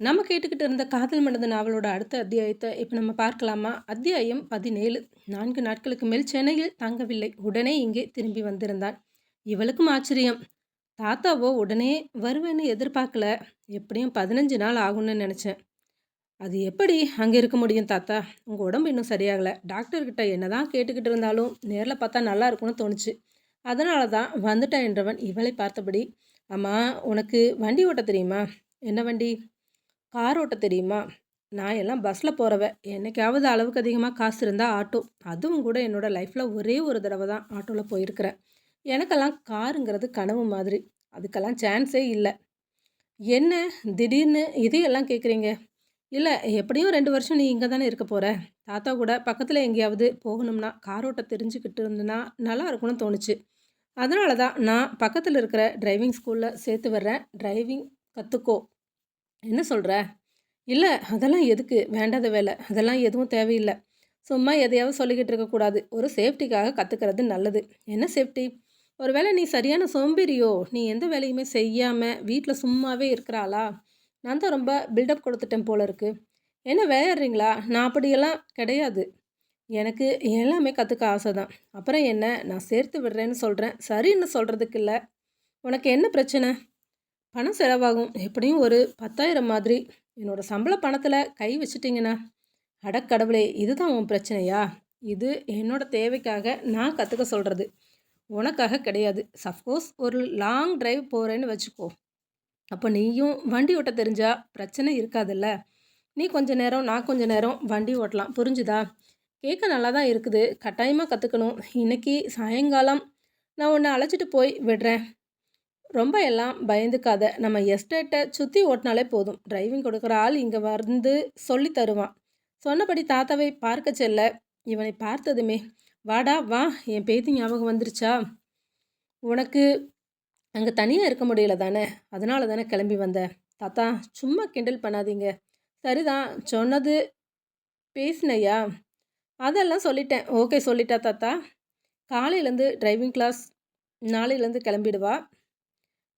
நம்ம கேட்டுக்கிட்டு இருந்த காதல் மடந்த நாவலோட அடுத்த அத்தியாயத்தை இப்போ நம்ம பார்க்கலாமா? அத்தியாயம் 17 4 நாட்களுக்கு மேல் சென்னையில் தங்கவில்லை. உடனே இங்கே திரும்பி வந்திருந்தான். இவளுக்கும் ஆச்சரியம். தாத்தாவோ உடனே வருவேன்னு எதிர்பார்க்கல. எப்படியும் 15 நாள் ஆகும்னு நினச்சேன் அது எப்படி அங்கே இருக்க முடியும் தாத்தா? உங்கள் உடம்பு இன்னும் சரியாகலை டாக்டர்கிட்ட என்னதான் கேட்டுக்கிட்டு இருந்தாலும், நேரில் பார்த்தா நல்லா இருக்கும்னு தோணுச்சு. அதனால தான் வந்துட்டேன் என்றவன் இவளை பார்த்தபடி, "அம்மா உனக்கு வண்டி ஓட்ட தெரியுமா?" "என்ன வண்டி?" கார் ஓட்ட தெரியுமா? நான் எல்லாம் பஸ்ஸில் போகிறவன் என்னைக்காவது அளவுக்கு அதிகமாக காசு இருந்தால் ஆட்டோ. அதுவும் கூட என்னோடய லைஃப்பில் ஒரே ஒரு தடவை தான் ஆட்டோவில் போயிருக்கிறேன். எனக்கெல்லாம் காருங்கிறது கனவு மாதிரி. அதுக்கெல்லாம் சான்ஸே இல்லை என்ன திடீர்னு இதையெல்லாம் கேட்குறீங்க? இல்லை எப்படியும் ரெண்டு வருஷம் நீ இங்கே தானே இருக்க போகிற தாத்தா கூட பக்கத்தில் எங்கேயாவது போகணும்னா, கார் தெரிஞ்சுக்கிட்டு இருந்தனா நல்லா இருக்கும்னு தோணுச்சு. அதனால தான் நான் பக்கத்தில் இருக்கிற டிரைவிங் ஸ்கூலில் சேர்த்து வர்றேன் டிரைவிங் கற்றுக்கோ என்ன சொல்கிற இல்லை அதெல்லாம் எதுக்கு? வேண்டாத வேலை அதெல்லாம் எதுவும் தேவையில்லை சும்மா எதையாவது சொல்லிக்கிட்டு இருக்கக்கூடாது. ஒரு சேஃப்டிக்காக கற்றுக்கிறது நல்லது. என்ன சேஃப்டி? ஒருவேளை நீ சரியான சோம்பேறியோ? நீ எந்த வேலையுமே செய்யாமல் வீட்டில் சும்மாவே இருக்கிறாளா நான் தான் ரொம்ப பில்டப் கொடுத்துட்டேன் போல இருக்கு. என்ன விளையாடுறீங்களா? நான் அப்படியெல்லாம் கிடையாது. எனக்கு எல்லாமே கற்றுக்க ஆசை தான். அப்புறம் என்ன? நான் சேர்த்து விடுறேன்னு சொல்கிறேன் சரின்னு சொல்கிறதுக்கு இல்லை உனக்கு என்ன பிரச்சனை? பணம் செலவாகும். எப்படியும் ஒரு 10,000 மாதிரி. என்னோட சம்பள பணத்தில் கை வச்சுட்டீங்கன்னா அடக்கடவுளே இதுதான் உன் பிரச்சனையா? இது என்னோட தேவைக்காக நான் கற்றுக்க சொல்கிறது உனக்காக கிடையாது. சப்போஸ் ஒரு லாங் டிரைவ் போகிறேன்னு வச்சுக்கோ. அப்போ நீயும் வண்டி ஓட்ட தெரிஞ்சா பிரச்சனை இருக்காதுல்ல. நீ கொஞ்ச நேரம், நான் கொஞ்ச நேரம் வண்டி ஓட்டலாம். புரிஞ்சுதா? கேட்க நல்லா தான் இருக்குது. கட்டாயமாக கற்றுக்கணும் இன்னைக்கு சாயங்காலம் நான் உன்னை அழைச்சிட்டு போய் விடுறேன். ரொம்ப எல்லாம் பயந்துக்காத. நம்ம எஸ்டேட்டை சுற்றி ஓட்டினாலே போதும். டிரைவிங் கொடுக்குற ஆள் இங்கே வந்து சொல்லி தருவான். சொன்னபடி தாத்தாவை பார்க்க செல்ல, இவனை பார்த்ததுமே, "வாடா வா என் பேத்தி ஞாபகம் வந்துருச்சா? உனக்கு அங்கே தனியாக இருக்க முடியல தானே? அதனால தானே கிளம்பி வந்த." "தாத்தா சும்மா கிண்டல் பண்ணாதீங்க." "சரிதான் சொன்னது பேசினையா "அதெல்லாம் சொல்லிட்டேன்." "ஓகே சொல்லிட்டா தாத்தா?" "காலையிலேருந்து டிரைவிங் கிளாஸ் நாளையிலேருந்து கிளம்பிடுவா."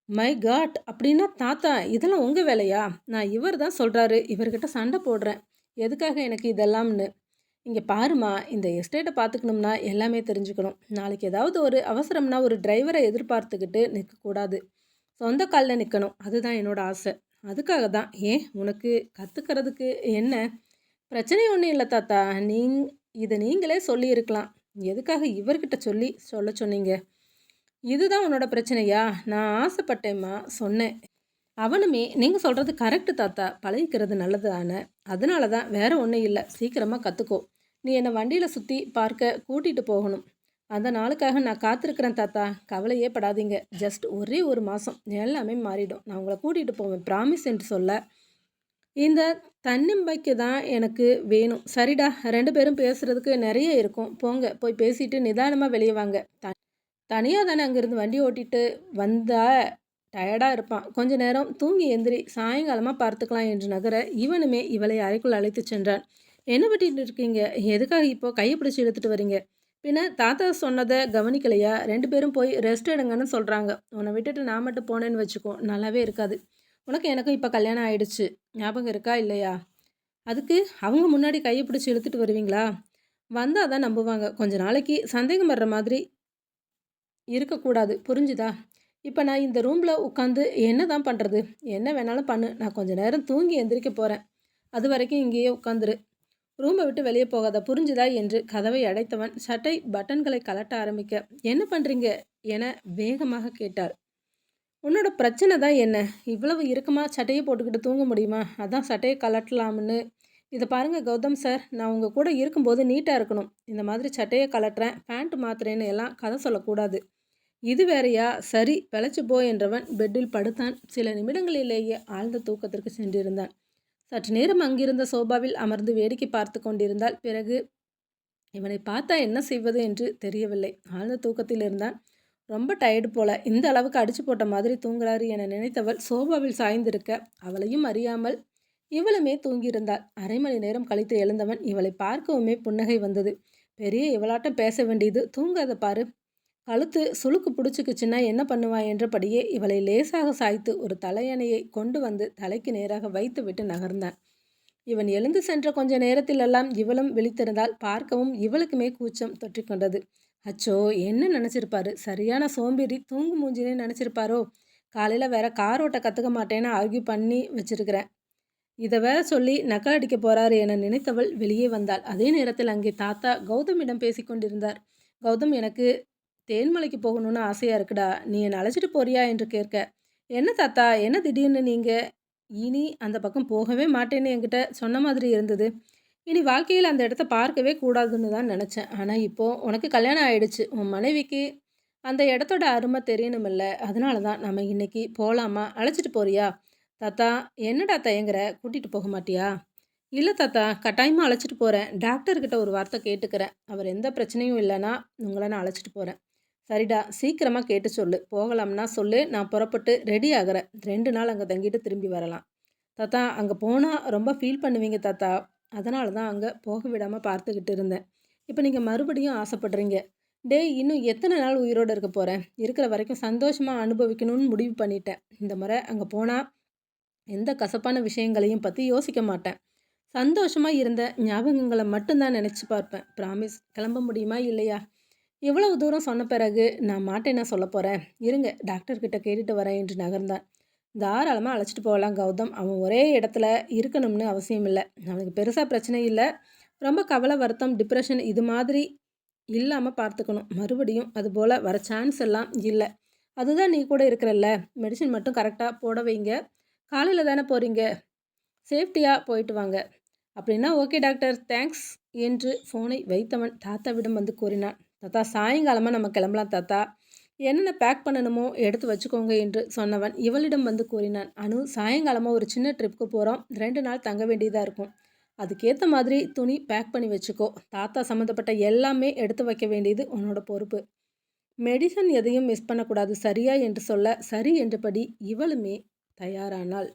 My God! அப்படின்னா தாத்தா இதெல்லாம் உங்கள் வேலையா? நான் இவர் தான் சொல்கிறாரு இவர்கிட்ட சண்டை போடுறேன். எதுக்காக எனக்கு இதெல்லாம்னு. இங்கே பாரும்மா, இந்த எஸ்டேட்டை பார்த்துக்கணும்னா எல்லாமே தெரிஞ்சுக்கணும். நாளைக்கு ஏதாவது ஒரு அவசரம்னா ஒரு டிரைவரை எதிர்பார்த்துக்கிட்டு நிற்கக்கூடாது. சொந்த காலில் நிற்கணும் அதுதான் என்னோட ஆசை. அதுக்காக தான். ஏன் உனக்கு கற்றுக்கிறதுக்கு என்ன? பிரச்சனை ஒன்றும் இல்லை தாத்தா. நீங் இதை நீங்களே சொல்லியிருக்கலாம். எதுக்காக இவர்கிட்ட சொல்லி சொல்ல சொன்னீங்க? இதுதான் உன்னோட பிரச்சனையா? நான் ஆசைப்பட்டேம்மா. சொன்னேன். அவனுமே நீங்கள் சொல்கிறது கரெக்ட் தாத்தா. பழகிக்கிறது நல்லது தானே. அதனால தான். வேற ஒன்றும் இல்லை சீக்கிரமாக கற்றுக்கோ நீ என்னை வண்டியில் சுற்றி பார்க்க கூட்டிகிட்டு போகணும். அந்த நாளுக்காக நான் காத்திருக்கிறேன் தாத்தா. கவலையே படாதீங்க. ஜஸ்ட் ஒரே ஒரு மாதம் எல்லாமே மாறிடும். நான் உங்களை கூட்டிகிட்டு போவேன். ப்ராமிஸ் என்று சொல்ல, இந்த தன்னம்பிக்கை தான் எனக்கு வேணும். சரிடா ரெண்டு பேரும் பேசுகிறதுக்கு நிறைய இருக்கும். போங்க. போய் பேசிட்டு நிதானமாக வெளியே வாங்க. தனியாக தானே அங்கேருந்து வண்டி ஓட்டிட்டு வந்தா டயர்டாக இருப்பான். கொஞ்ச நேரம் தூங்கி எந்திரி. சாயங்காலமாக பார்த்துக்கலாம் என்று நகர, இவனுமே இவளை அறைக்குள் அழைத்து சென்றான். என்ன பண்ணிட்டு இருக்கீங்க? எதுக்காக இப்போ கையை பிடிச்சி இழுத்துட்டு வரீங்க? பின்ன தாத்தா சொன்னதை கவனிக்கலையா? ரெண்டு பேரும் போய் ரெஸ்ட் எடுங்கன்னு சொல்கிறாங்க உன்னை விட்டுட்டு நான் மட்டும் போனேன்னு வச்சுக்கோ, நல்லாவே இருக்காது. உனக்கு எனக்கும் இப்போ கல்யாணம் ஆயிடுச்சு. ஞாபகம் இருக்கா? இல்லையா? அதுக்கு அவங்க முன்னாடி கையை பிடிச்சி இழுத்துட்டு வருவீங்களா? வந்தால் தான் நம்புவாங்க. கொஞ்ச நாளைக்கு சந்தேகம் வர்ற மாதிரி இருக்கக்கூடாது. புரிஞ்சுதா? இப்போ நான் இந்த ரூமில் உட்காந்து என்ன தான் பண்ணுறது என்ன வேணாலும் பண்ணு. நான் கொஞ்ச நேரம் தூங்கி எந்திரிக்க அது வரைக்கும் இங்கேயே உட்காந்துரு. ரூமை விட்டு வெளியே போகாத. புரிஞ்சுதா? என்று கதவை அடைத்தவன் சட்டை பட்டன்களை கழட்ட ஆரம்பிக்க, என்ன பண்ணுறீங்க என வேகமாக கேட்டார் உன்னோட பிரச்சனை தான் என்ன? இவ்வளவு இறுக்கமாக சட்டையை போட்டுக்கிட்டு தூங்க முடியுமா? அதான் சட்டையை கழட்டலாம்னு. இதை பாருங்கள் கௌதம் சார். நான் உங்கள் கூட இருக்கும்போது நீட்டாக இருக்கணும். இந்த மாதிரி சட்டையை கழட்டுறேன், பேண்ட் மாத்துறேன்னு எல்லாம் கதை சொல்லக்கூடாது. இது வேறையா சரி பிழைச்சு போ என்றவன் பெட்டில் படுத்தான். சில நிமிடங்களிலேயே ஆழ்ந்த தூக்கத்திற்கு சென்றிருந்தான். சற்று நேரம் அங்கிருந்த சோபாவில் அமர்ந்து வேடிக்கை பார்த்து கொண்டிருந்தால் பிறகு இவனை பார்த்தா என்ன செய்வது என்று தெரியவில்லை. ஆழ்ந்த தூக்கத்தில் இருந்தான். ரொம்ப டயர்டு போல. இந்த அளவுக்கு அடிச்சு போட்ட மாதிரி தூங்குறாரு என நினைத்தவள் சோபாவில் சாய்ந்திருக்க, அவளையும் அறியாமல் இவளுமே தூங்கியிருந்தாள். அரை மணி நேரம் கழித்து எழுந்தவன் இவளை பார்க்கவுமே புன்னகை வந்தது. பெரிய இவளாட்டம் பேச வேண்டியது. தூங்காத பாரு. கழுத்து சுளுக்கு பிடிச்சிக்குச்சுன்னா என்ன பண்ணுவா என்றபடியே இவளை லேசாக சாய்த்து ஒரு தலையணையை கொண்டு வந்து தலைக்கு நேராக வைத்து விட்டு நகர்ந்தான் இவன் எழுந்து சென்ற கொஞ்ச நேரத்திலெல்லாம் இவளும் விழித்திருந்தால் பார்க்கவும் இவளுக்குமே கூச்சம் தொற்றிக்கொண்டது அச்சோ என்ன நினச்சிருப்பாரு? சரியான சோம்பேறி தூங்கு மூஞ்சினே நினச்சிருப்பாரோ? காலையில் வேற கார் ஓட்ட கற்றுக்க மாட்டேன்னு ஆர்கியூ பண்ணி வச்சிருக்கிறேன். இதை வேற சொல்லி நக்கல் அடிக்க போறாரு என நினைத்தவள் வெளியே வந்தாள். அதே நேரத்தில் அங்கே தாத்தா கௌதமிடம் பேசிக்கொண்டிருந்தார் கௌதம் எனக்கு தேன்மலைக்கு போகணும்னு ஆசையாக இருக்குடா. நீ என்னை அழைச்சிட்டு போறியா என்று கேட்க என்ன தாத்தா என்ன திடீர்னு நீங்கள் இனி அந்த பக்கம் போகவே மாட்டேன்னு என்கிட்ட சொன்ன மாதிரி இருந்தது. இனி வாழ்க்கையில் அந்த இடத்த பார்க்கவே கூடாதுன்னு தான் நினச்சேன். ஆனால் இப்போது உனக்கு கல்யாணம் ஆயிடுச்சு. உன் மனைவிக்கு அந்த இடத்தோட அருமை தெரியணுமில்ல. அதனால தான் நம்ம இன்னைக்கு போகலாமா அழைச்சிட்டு போறியா? தாத்தா என்னடா தயங்குற? கூட்டிகிட்டு போக மாட்டியா? இல்லை தாத்தா கட்டாயமாக அழைச்சிட்டு போகிறேன் டாக்டர்கிட்ட ஒரு வார்த்தை கேட்டுக்கிறேன். அவர் எந்த பிரச்சனையும் இல்லைன்னா உங்களை நான் அழைச்சிட்டு போகிறேன் சரிடா சீக்கிரமாக கேட்டு சொல்லு. போகலாம்னா சொல்லு நான் புறப்பட்டு ரெடி ஆகிறேன். ரெண்டு நாள் அங்கே தங்கிட்டு திரும்பி வரலாம். தாத்தா அங்கே போனால் ரொம்ப ஃபீல் பண்ணுவீங்க தாத்தா. அதனால தான் அங்கே போக விடாமல் பார்த்துக்கிட்டு இருந்தேன். இப்போ நீங்கள் மறுபடியும் ஆசைப்படுறீங்க. டேய் இன்னும் எத்தனை நாள் உயிரோடு இருக்க போகிறேன் இருக்கிற வரைக்கும் சந்தோஷமாக அனுபவிக்கணும்னு முடிவு பண்ணிட்டேன். இந்த முறை அங்கே போனால் எந்த கசப்பான விஷயங்களையும் பற்றி யோசிக்க மாட்டேன். சந்தோஷமாக இருந்த ஞாபகங்களை மட்டும்தான் நினச்சி பார்ப்பேன். ப்ராமிஸ் கிளம்ப முடியுமா இல்லையா? இவ்வளவு தூரம் சொன்ன பிறகு நான் மாட்டேன் நான் சொல்ல போகிறேன் இருங்க டாக்டர்கிட்ட கேட்டுட்டு வரேன் என்று நகர்ந்தான். தாராளமாக அழைச்சிட்டு போகலாம் கௌதம். அவன் ஒரே இடத்துல இருக்கணும்னு அவசியம் இல்லை. அவனுக்கு பெருசாக பிரச்சனை இல்லை. ரொம்ப கவலை வருத்தம் டிப்ரெஷன் இது மாதிரி இல்லாமல் பார்த்துக்கணும். மறுபடியும் அதுபோல் வர சான்ஸ் எல்லாம் இல்லை. அதுதான் நீ கூட இருக்கிறல்ல. மெடிசின் மட்டும் கரெக்டாக போட வைங்க. காலையில் தானே போகிறீங்க சேஃப்டியாக போயிட்டு வாங்க. அப்படின்னா ஓகே டாக்டர் தேங்க்ஸ் என்று ஃபோனை வைத்தவன் தாத்தாவிடம் வந்து கூறினான். தாத்தா சாயங்காலமாக நம்ம கிளம்பலாம் தாத்தா. என்னென்ன பேக் பண்ணணுமோ எடுத்து வச்சுக்கோங்க என்று சொன்னவன் இவளிடம் வந்து கூறினான். அனு சாயங்காலமாக ஒரு சின்ன ட்ரிப்புக்கு போகிறோம் ரெண்டு நாள் தங்க வேண்டியதாக இருக்கும். அதுக்கேற்ற மாதிரி துணி பேக் பண்ணி வச்சுக்கோ. தாத்தா சம்மந்தப்பட்ட எல்லாமே எடுத்து வைக்க வேண்டியது உன்னோட பொறுப்பு. மெடிசன் எதையும் மிஸ் பண்ணக்கூடாது சரியா என்று சொல்ல சரி என்றபடி இவளுமே தயாரானாள்.